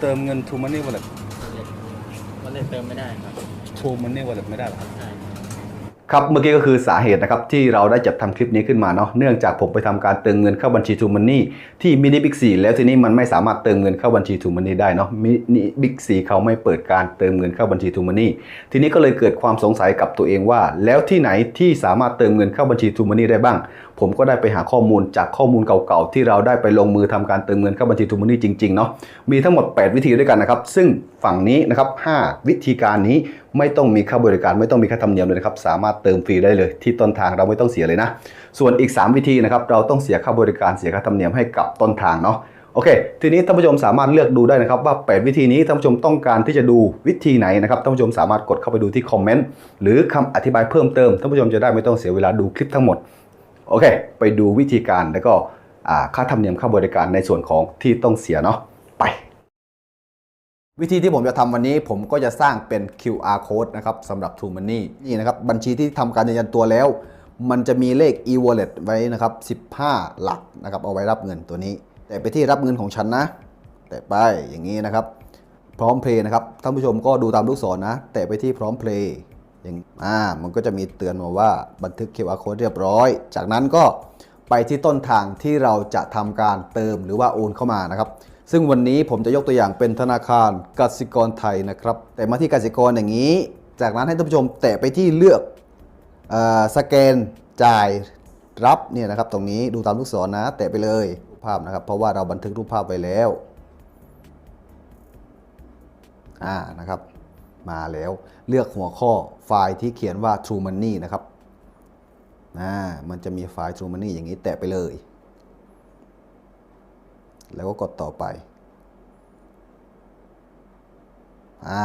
เติมเงิน True Money Wallet มันเลยเติมไม่ได้ครับ True Money Wallet ไม่ได้เหรอครับใช่ครับเมื่อกี้ก็คือสาเหตุนะครับที่เราได้จัดทำคลิปนี้ขึ้นมาเนาะเนื่องจากผมไปทำการเติมเงินเข้าบัญชี True Money ที่มินิบิ๊กซีแล้วทีนี้มันไม่สามารถเติมเงินเข้าบัญชี True Money ได้เนาะมินิบิ๊กซีเขาไม่เปิดการเติมเงินเข้าบัญชี True Money ทีนี้ก็เลยเกิดความสงสัยกับตัวเองว่า แล้วที่ไหนที่สามารถเติมเงินเข้าบัญชี True Money ได้บ้าง ผมก็ได้ไปหาข้อมูลจากข้อมูลเก่าๆ ที่เราได้ไปลงมือทำการเติมเงินเข้าบัญชี True Money จริงๆเนาะมีทั้งหมด 8 วิธีด้วยกันนะครับ ซึ่งฝั่งนี้นะครับ5วิธีการนี้ไม่ต้องมีค่าบริการไม่ต้องมีค่าธรรมเนียมเลยนะครับ สามารถเติมฟรีได้เลย ที่ต้นทางเราไม่ต้องเสียเลยนะ ส่วนอีก 3 วิธีนะครับเราต้องเสียค่าบริการเสียค่าธรรมเนียมให้กับต้นทางเนาะโอเค ทีนี้ท่านผู้ชมสามารถเลือกดูได้นะครับว่า 8 วิธีนี้ท่านผู้ชมต้องการที่จะดูวิธีไหนนะครับท่านผู้ชมสามารถกดเข้าไปดูที่คอมเมนต์หรือคำอธิบายเพิ่มเติมท่านผู้ชมจะได้ไม่ต้องเสียเวลาดูคลิปทั้งหมด โอเค ไปดูวิธีการแล้วก็ค่าธรรมเนียมค่าบริการในส่วนของที่ต้องเสียเนาะไป วิธีที่ผมจะทำวันนี้ผมก็จะสร้างเป็น QR code นะครับสำหรับ True Money นี่นะครับบัญชีที่ทำการยืนยันตัวแล้ว มันจะมีเลข e-wallet ไว้นะครับ 15 หลักนะครับเอาไว้รับเงินตัวนี้ แต่ไปที่รับเงินของฉันนะ แต่ไปอย่างนี้นะครับพร้อมเพลย์นะครับท่านผู้ชมก็ดูตามลูกศรนะ แต่ไปที่พร้อมเพลย์ อย่างอ่ามันก็จะมีเตือนมาว่าบันทึก QR code เรียบร้อย จากนั้นก็ไปที่ต้นทางที่เราจะทำการเติมหรือว่าโอนเข้ามานะครับ ซึ่งวันนี้ผมจะยกตัวอย่างเป็นธนาคารกสิกรไทยนะครับ แต่มาที่กสิกรอย่างนี้ จากนั้นให้ท่านผู้ชมแตะไปที่เลือกออสแกนจ่ายรับเนี่ยนะครับ ตรงนี้ดูตามลูกศรนะ แตะไปเลยรูปภาพนะครับ เพราะว่าเราบันทึกรูปภาพไว้แล้วอ่านะครับ มาแล้ว เลือกหัวข้อไฟล์ที่เขียนว่า True Money นะครับอ่ามันจะมีไฟล์ True Money อย่างนี้แตะไปเลย แล้วก็กดต่อไปอ่า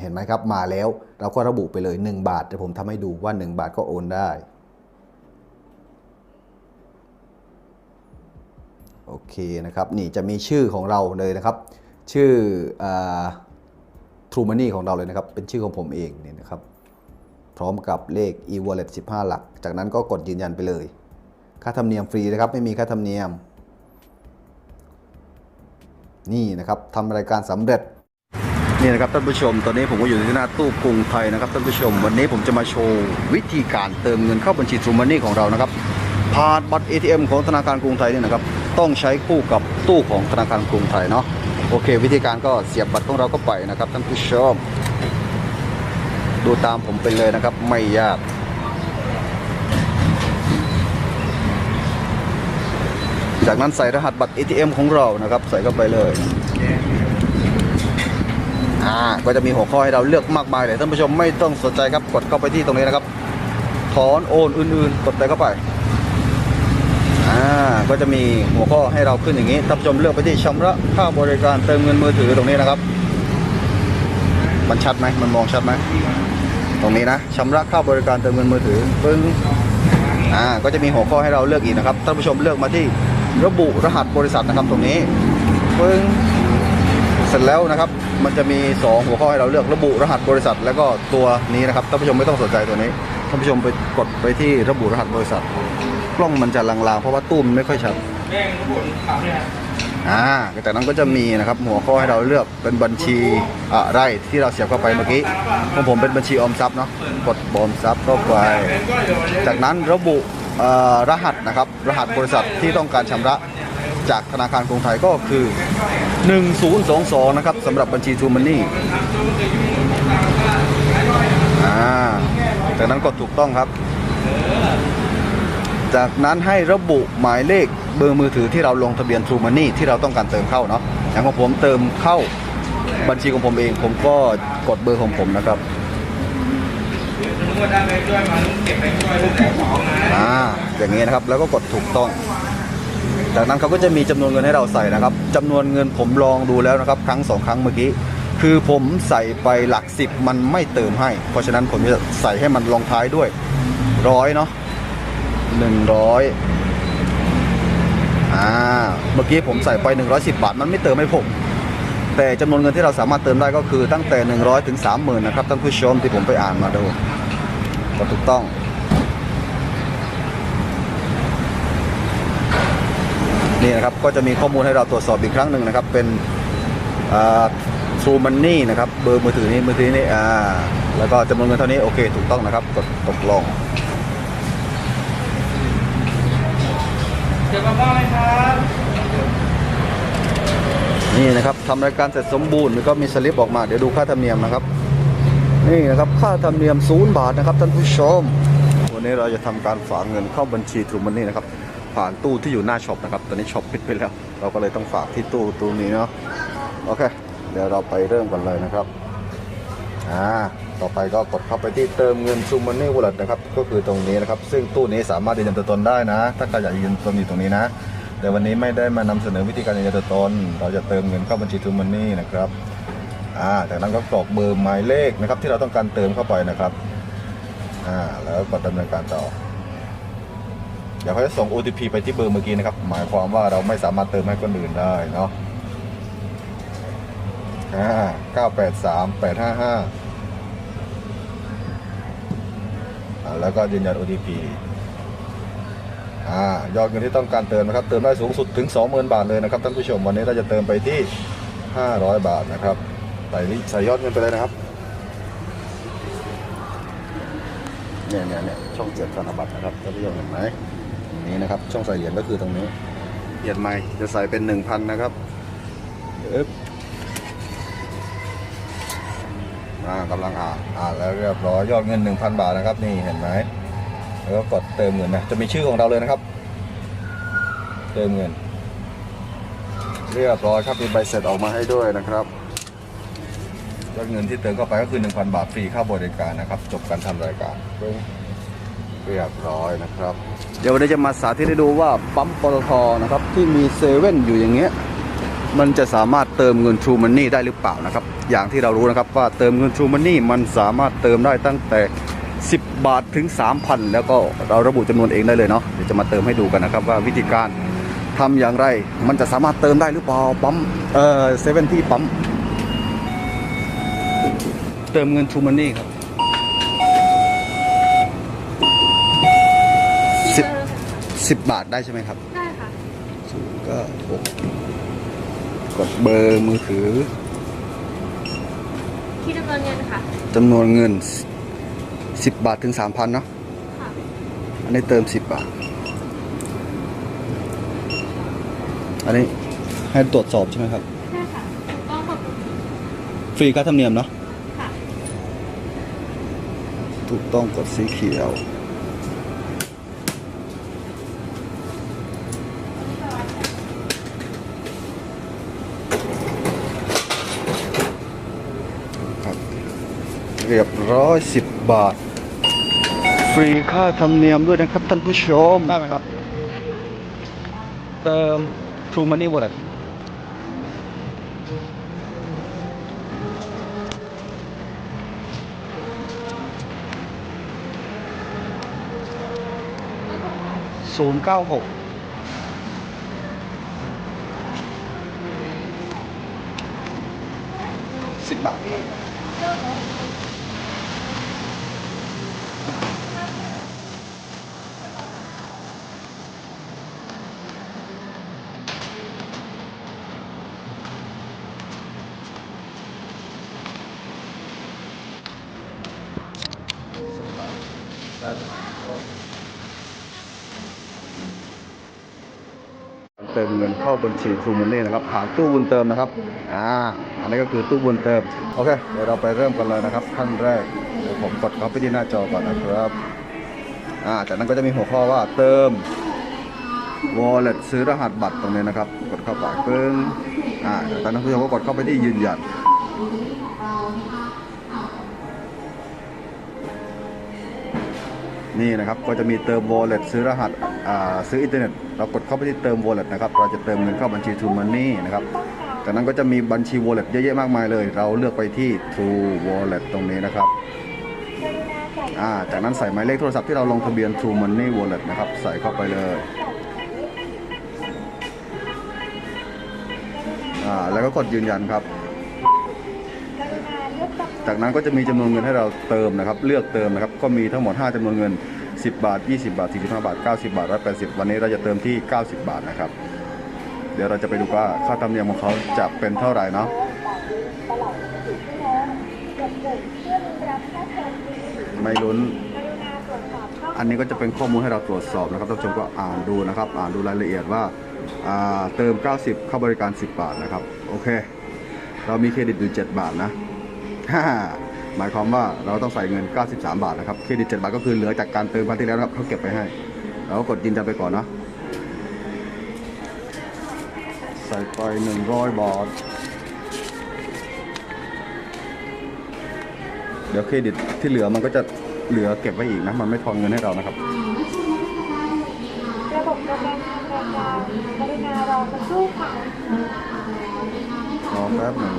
เห็นไหมครับมาแล้วเราก็ระบุไปเลย 1 บาทเดี๋ยวผมทำให้ดูว่า 1 บาทก็โอนได้ โอเคนะครับ นี่จะมีชื่อของเราเลยนะครับ ชื่ออา True Money ของเราเลยนะครับ เป็นชื่อของผมเองเนี่ยนะครับ พร้อมกับเลข e-wallet 15 หลัก จากนั้นก็กดยืนยันไปเลย ค่าธรรมเนียมฟรีนะครับ ไม่มีค่าธรรมเนียม นี่นะครับทำรายการสำเร็จ นี่นะครับท่านผู้ชม ตอนนี้ผมก็อยู่ที่หน้าตู้กรุงไทยนะครับท่านผู้ชม วันนี้ผมจะมาโชว์วิธีการเติมเงินเข้าบัญชี True Money ของเรานะครับ ผ่านบัตร ATM ของธนาคารกรุงไทยเนี่ยนะครับ ต้องใช้คู่กับตู้ของธนาคารกรุงไทยเนาะ โอเค วิธีการก็เสียบบัตรของเราก็ไปนะครับท่านผู้ชม ดูตามผมไปเลยนะครับ ไม่ยากจากนั้นใส่รหัสบัตร ATM ของเรานะครับ ใส่เข้าไปเลย อ่า ก็จะมีหัวข้อให้เราเลือกมากมายเลยท่านผู้ชมไม่ต้องสนใจครับ กดเข้าไปที่ตรงนี้นะครับ ถอนโอนอื่นๆ กดไปเข้าไป อ่าก็จะมีหัวข้อให้เราขึ้นอย่างนี้ท่านผู้ชมเลือกไปที่ชำระค่าบริการเติมเงินมือถือตรงนี้นะครับ มันชัดไหมมันมองชัดไหมตรงนี้นะชำระค่าบริการเติมเงินมือถือปึ้งอ่าก็จะมีหัวข้อให้เราเลือกอีกนะครับท่านผู้ชมเลือกมาที่ระบุรหัสบริษัทนะครับตรงนี้ปึ้งเสร็จแล้วนะครับ มันจะมี 2 หัวข้อให้เราเลือกระบุรหัสบริษัท แล้วก็ตัวนี้นะครับท่านผู้ชมไม่ต้องสนใจตัวนี้ท่านผู้ชมไปกดไปที่ระบุรหัสบริษัท กล้องมันจะลางๆ เพราะว่าตู้มนไม่ค่อยชัดอ่าจากนั้นก็จะมีนะครับหัวข้อให้เราเลือกเป็นบัญชีอะไรที่เราเสียบเข้าไปเมื่อกี้ของผมเป็นบัญชีออมทรัพย์เนาะกดออมทรัพย์เข้าไป จากนั้นระบุเอ่อรหัสนะครับ รหัสบริษัทที่ต้องการชำระจากธนาคารกรุงไทยก็คือ 1022 นะครับสำหรับบัญชี True Money อ่าจากนั้นกดถูกต้องครับ จากนั้นให้ระบุหมายเลขเบอร์มือถือที่เราลงทะเบียน True Money ที่เราต้องการเติมเข้าเนาะอย่างของผมเติมเข้าบัญชีของผมเอง ผมก็กดเบอร์ของผมนะครับอ่าอย่างนี้นะครับแล้วก็กดถูกต้อง จากนั้นเขาก็จะมีจำนวนเงินให้เราใส่นะครับจำนวนเงินผมลองดูแล้วนะครับ ครั้งสองครั้งเมื่อกี้คือผมใส่ไปหลักสิบมันไม่เติมให้ เพราะฉะนั้นผมจะใส่ให้มันลงท้ายด้วยร้อยเนาะ หนึ่งร้อยอ่าเมื่อกี้ผมใส่ไป 110 บาท มันไม่เติมให้ผม แต่จำนวนเงินที่เราสามารถเติมได้ก็คือตั้งแต่ 100 ถึง 30,000 นะครับท่านผู้ชมที่ผมไปอ่านมาดูก็ถูกต้องนี่นะครับก็จะมีข้อมูลให้เราตรวจสอบอีกครั้งหนึ่งนะครับเป็นอ่า True Money นะครับเบอร์มือถือนี้มือถือนี้อ่าแล้วก็จำนวนเงินเท่านี้โอเคถูกต้องนะครับกดตกลง ดี๋ยวมาบ้างไหมครับ นี่นะครับทำรายการเสร็จสมบูรณ์แล้วก็มีสลิปออกมา เดี๋ยวดูค่าธรรมเนียมนะครับ นี่นะครับค่าธรรมเนียมศูนย์บาทนะครับท่านผู้ชม วันนี้เราจะทำการฝากเงินเข้าบัญชี True Money นะครับ ผ่านตู้ที่อยู่หน้าช็อปนะครับ ตอนนี้ช็อปปิดไปแล้ว เราก็เลยต้องฝากที่ตู้ตู้นี้เนาะ โอเค เดี๋ยวเราไปเริ่มกันเลยนะครับ อ่าต่อไปก็กดเข้าไปที่เติมเงิน True Money Wallet นะครับก็คือตรงนี้นะครับ ซึ่งตู้นี้สามารถยืนยันตัวตนได้นะ ถ้าใครอยากยืนยันตัวตนอยู่ตรงนี้นะ แต่วันนี้ไม่ได้มานำเสนอวิธีการยืนยันตัวตน เราจะเติมเงินเข้าบัญชี True Money นะครับอ่าจากนั้นก็กรอกเบอร์หมายเลขนะครับ ที่เราต้องการเติมเข้าไปนะครับอ่าแล้วกดดำเนินการต่อเดี๋ยวเขาจะส่ง OTP ไปที่เบอร์เมื่อกี้นะครับ หมายความว่าเราไม่สามารถเติมให้คนอื่นได้เนาะ อ่าเก้าแปดสามแปดห้าห้าแล้วก็ยืนยัน OTP อ่ายอดเงินที่ต้องการเติมนะครับ เติมได้สูงสุดถึง 20,000 บาทเลยนะครับท่านผู้ชมวันนี้เราจะเติมไปที่ 500 บาทนะครับใส่ลิใส่ยอดเงินไปเลยนะครับเนี่ยเนี่ยเนี่ยช่องเจ็ดธนบัตรนะครับท่านผู้ชมเห็นไหมตรงนี้นะครับ ช่องใส่เหรียญก็คือตรงนี้เหรียญใหม่จะใส่เป็น 1,000 นะครับอึ๊บ อ่ากำลังอ่านอ่านแล้วเรียบร้อยยอดเงิน 1,000 บาทนะครับ นี่เห็นไหมแล้วก็กดเติมเงินนะจะมีชื่อของเราเลยนะครับ เติมเงิน เรียบร้อยครับมีใบเสร็จออกมาให้ด้วยนะครับยอดเงินที่เติมเข้าไปก็คือ 1,000 บาทฟรีค่าบริการนะครับ จบการทำรายการเรียบร้อยนะครับ เดี๋ยววันนี้จะมาสาธิตให้ดูว่าปั๊มปตทนะครับที่มีเซเว่นอยู่อย่างเงี้ย มันจะสามารถเติมเงิน True Money ได้หรือเปล่านะครับ อย่างที่เรารู้นะครับว่าเติมเงิน True Money มันสามารถเติมได้ตั้งแต่ 10 บาทถึง 3,000 แล้วก็เราระบุจำนวนเองได้เลยเนาะเดี๋ยวจะมาเติมให้ดูกันนะครับว่าวิธีการทำอย่างไร มันจะสามารถเติมได้หรือเปล่าปั๊มเอ่อเซเว่นที่ปั๊มเติมเงิน True Money ครับสิบ10บาทได้ใช่ไหมครับ ได้ค่ะศูนย์เก็หก กดเบอร์มือถือที่ดำเนินเงินค่ะจำนวนเงิน 10 บาทถึง 3,000เนาะค่ะอันนี้เติม 10 บาท อันนี้ให้ตรวจสอบใช่ไหมครับได้ค่ะถูกต้องขอบคุณฟรีค่าธรรมเนียมเนาะค่ะ ถูกต้องกดสีเขียว 110 บาท ฟรีค่าธรรมเนียมด้วยนะครับท่านผู้ชม ได้ไหมครับ เติม True Money Wallet ศูนย์เก้าหกสิบบาท เติมเงินเข้าบัญชีทูมันนี่นะครับผ่านตู้บุญเติมนะครับอ่าอันนี้ก็คือตู้บุญเติมโอเคเดี๋ยวเราไปเริ่มกันเลยนะครับขั้นแรกเดี๋ยวผมกดเข้าไปที่หน้าจอก่อนนะครับอ่าจากนั้นก็จะมีหัวข้อว่าเติม wallet ซื้อรหัสบัตรตรงนี้นะครับ กดเข้าไปปึ้งอ่าจากนั้นผู้ชมก็กดเข้าไปที่ยืนยัน นี่นะครับก็จะมีเติม wallet ซื้อรหัสซื้ออินเทอร์เน็ตเรากดเข้าไปที่เติม wallet นะครับเราจะเติมเงินเข้าบัญชี True Money นะครับจากนั้นก็จะมีบัญชี wallet เยอะแยะมากมายเลย เราเลือกไปที่ True Wallet ตรงนี้นะครับาจากนั้นใส่หมายเลขโทรศัพท์ที่เราลงทะเบียน True Money Wallet นะครับใส่เข้าไปเลยแล้วก็กดยืนยันครับ จากนั้นก็จะมีจำนวนเงินให้เราเติมนะครับ เลือกเติมนะครับ ก็มีทั้งหมด 5จำนวนเงิน 10 บาท 20 บาท 45 บาท 90 บาท 180 วันนี้เราจะเติมที่ 90 บาทนะครับ เดี๋ยวเราจะไปดูว่าค่าธรรมเนียมของเขาจะเป็นเท่าไหร่เนาะไม่ลุ้น อันนี้ก็จะเป็นข้อมูลให้เราตรวจสอบนะครับท่านผู้ชมก็อ่านดูนะครับ อ่านดูรายละเอียดว่าอ่าเติม 90 เข้าบริการ 10 บาทนะครับ โอเค เรามีเครดิตอยู่ 7 บาทนะ หมายความว่าเราต้องใส่เงิน 93 บาทนะครับ เครดิต 7 บาทก็คือเหลือจากการเติมครั้งที่แล้วนะครับเขาเก็บไปให้ เราก็กดยืนยันไปก่อนเนาะ ใส่ไป 100 บาท เดี๋ยวเครดิตที่เหลือมันก็จะเหลือเก็บไว้อีกนะ มันไม่ทอนเงินให้เรานะครับ ระบบโปรแกรมทำรายการกรุณารอสักครู่ค่ะรอแป๊บหนึ่ง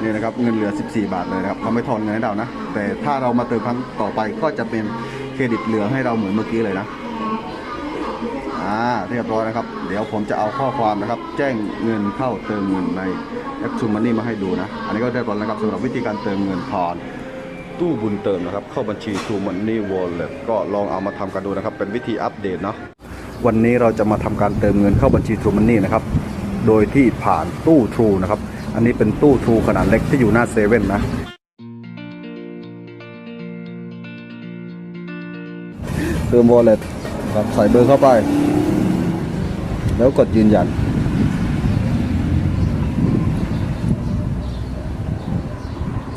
นี่นะครับเงินเหลือ 14 บาทเลยนะครับเขาไม่ทอนเงินให้เรานะ แต่ถ้าเรามาเติมครั้งต่อไปก็จะเป็นเครดิตเหลือให้เราเหมือนเมื่อกี้เลยนะอ่าเรียบร้อยนะครับ เดี๋ยวผมจะเอาข้อความนะครับ แจ้งเงินเข้าเติมเงินในแอป True Money มาให้ดูนะ อันนี้ก็เรียบร้อยนะครับสำหรับวิธีการเติมเงินผ่านตู้บุญเติมนะครับ เข้าบัญชี True Money Wallet ก็ลองเอามาทำกันดูนะครับ เป็นวิธีอัปเดตเนาะวันนี้เราจะมาทำการเติมเงินเข้าบัญชี True Money นะครับ โดยที่ผ่านตู้ True นะครับ อันนี้เป็นตู้ True ขนาดเล็กที่อยู่หน้าเซเว่นนะ เติม wallet ครับใส่เบอร์เข้าไป แล้วกดยืนยัน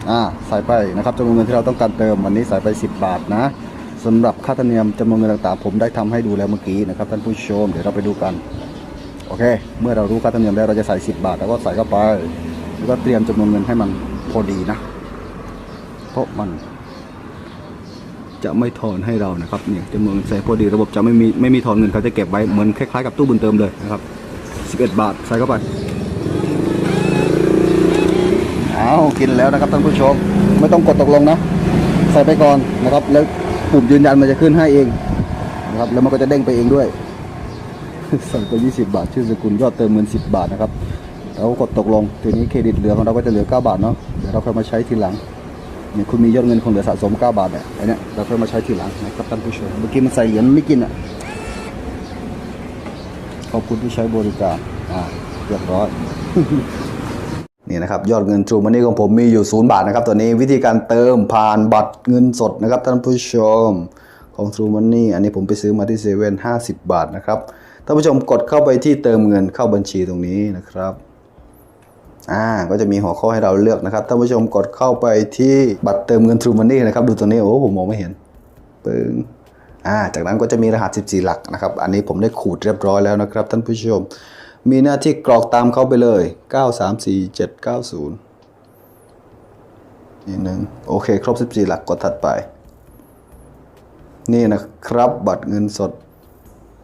อ่า ใส่ไปนะครับจำนวนเงินที่เราต้องการเติม วันนี้ใส่ไป 10 บาทนะสำหรับค่าธรรมเนียมจำนวนเงินต่างๆ ผมได้ทำให้ดูแล้วเมื่อกี้นะครับท่านผู้ชม เดี๋ยวเราไปดูกัน โอเค เมื่อเรารู้ค่าธรรมเนียมแล้วเราจะใส่ 10 บาท แล้วก็ใส่เข้าไป แล้วก็เตรียมจำนวนเงินให้มันพอดีนะ เพราะมันจะไม่ทอนให้เรานะครับเนี่ยจำนวนเงินใส่พอดีระบบจะไม่มีไม่มีทอนเงินเขาจะเก็บไว้เหมือนคล้ายๆกับตู้บุญเติมเลยนะครับ11 บาทใส่เข้าไปเอากินแล้วนะครับท่านผู้ชมไม่ต้องกดตกลงนะ ใส่ไปก่อนนะครับ แล้วปุ่มยืนยันมันจะขึ้นให้เองนะครับแล้วมันก็จะเด้งไปเองด้วยใส่ไป 20 บาท ชื่อสกุลยอดเติมเงิน10 บาทนะครับ แล้วกดตกลงทีนี้เครดิตเหลือของเราก็จะเหลือ 9 บาทเนาะเดี๋ยวเราค่อยมาใช้ทีหลังเนี่ยคุณมียอดเงินคงเหลือสะสม 9 บาทเนี่ยอเนี้ยเราค่อยมาใช้ทีหลังนะครับท่านผู้ชมเมื่อกี้มันใส่เหรียญไม่กินอะขอบคุณที่ใช้บริการอ่าเรียบร้อยนี่นะครับยอดเงิน True Money ของผมมีอยู่ 0 บาทนะครับตัวนี้วิธีการเติมผ่านบัตรเงินสดนะครับท่านผู้ชมของ True Money อันนี้ผมไปซื้อมาที่เซเว่น50บาทนะครับท่านผู้ชมกดเข้าไปที่เติมเงินเข้าบัญชีตรงนี้นะครับ อ่าก็จะมีหัวข้อให้เราเลือกนะครับท่านผู้ชมกดเข้าไปที่บัตรเติมเงิน True Money นะครับดูตรงนี้โอ้ผมมองไม่เห็นปึ้งอ่าจากนั้นก็จะมีรหัส 14 หลักนะครับอันนี้ผมได้ขูดเรียบร้อยแล้วนะครับท่านผู้ชม มีหน้าที่กรอกตามเขาไปเลย 934790นี่หนึ่งโอเค ครบ 14 หลักกดถัดไป นี่นะครับบัตรเงินสด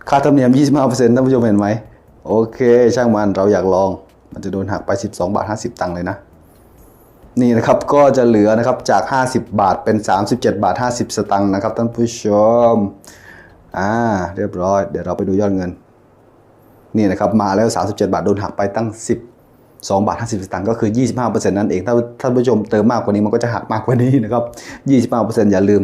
ค่าธรรมเนียม 25%ท่านผู้ชมเห็นไหม โอเค ช่างมันเราอยากลอง มันจะโดนหักไป 12 บาท 50 ตังค์เลยนะ นี่นะครับก็จะเหลือนะครับจาก 50 บาทเป็น 37 บาท 50 สตังค์นะครับท่านผู้ชม อ่าเรียบร้อย เดี๋ยวเราไปดูยอดเงิน นี่นะครับมาแล้ว 37 บาทโดนหักไปตั้ง12บาท50สตางค์ก็คือ 25%นั่นเอง ถ้าท่านผู้ชมเติมมากกว่านี้มันก็จะหักมากกว่านี้นะครับ 25%อย่าลืม